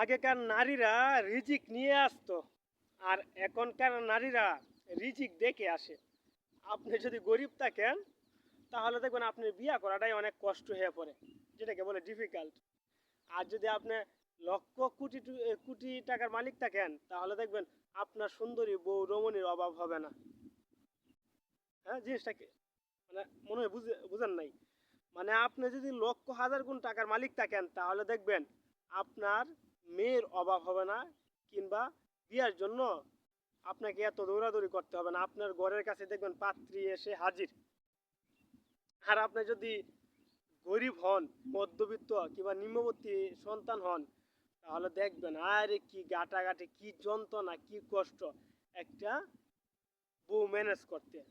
আগেকার নারীরা রিজিক নিয়ে আসতো, আর এখনকার নারীরা রিজিক দেখে আসে। আপনি যদি গরিব থাকেন, তাহলে দেখবেন আপনি বিয়ে করাটাই অনেক কষ্ট হয়ে পড়ে, যেটাকে বলে ডিফিকাল্ট আর যদি আপনি লক্ষ কোটি কোটি টাকার মালিক থাকেন, তাহলে দেখবেন আপনার সুন্দরী বউ রমণীর অভাব হবে না। হ্যাঁ জিনিসটাকে মানে মনে হয় বুঝে, বুঝেন নাই? মানে আপনি যদি লক্ষ হাজার গুণ টাকার মালিক থাকেন, তাহলে দেখবেন আপনার মেয়ের অভাব হবে না, কিংবা বিয়ার জন্য আপনাকে এত দৌড়াদৌড়ি করতে হবে না। আপনার ঘরের কাছে দেখবেন পাত্রী এসে হাজির। আর আপনি যদি গরিব হন, মধ্যবিত্ত কিংবা নিম্নবর্তী সন্তান হন, তাহলে দেখবেন আরে কি গাটাগাটি কি যন্ত্রণা, কি কষ্ট একটা বউ ম্যানেজ করতে।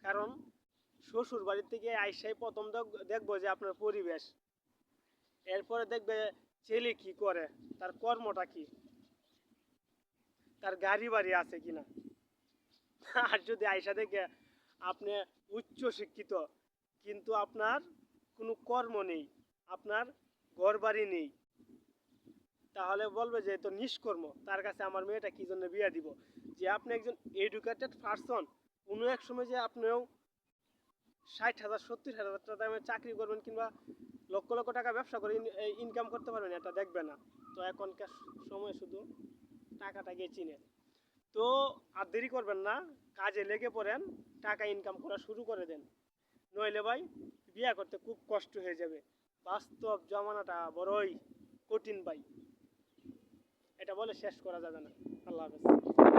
কারণ শ্বশুর বাড়ি থেকে আইসাই প্রথম দেখ- দেখব যে আপনার পরিবেশ। এরপরে দেখবে ছেলে কি করে? তার কর্মটা কি? তার গাড়ি বাড়ি আছে কিনা? আর যদি আইসা দেখে আপনি উচ্চ শিক্ষিত, কিন্তু আপনার কোনো কর্ম নেই, আপনার ঘর বাড়ি নেই, তাহলে বলবে যে তো নিষ্কর্ম। তার কাছে আমার মেয়েটা কি জন্য বিয়ে দিব? যে আপনি একজন এডুকেটেড পারসন কোনো এক সময় যে আপনিও ষাট হাজার, সত্তর হাজার টাকা দামে চাকরি করবেন কিংবা লক্ষ লক্ষ টাকা ব্যবসা করে ইনকাম করতে পারবেন, এটা দেখবে না। তো এখনকার সময় শুধু টাকাটাকে চিনে। তো আর দেরি করবেন না, কাজে লেগে পড়েন, টাকা ইনকাম করা শুরু করে দেন। নইলে ভাই, বিয়ে করতে খুব কষ্ট হয়ে যাবে। বাস্তব জমানাটা বড়ই কঠিন ভাই। এটা বলে শেষ করা যাবে না। আল্লাহ হাফেজ।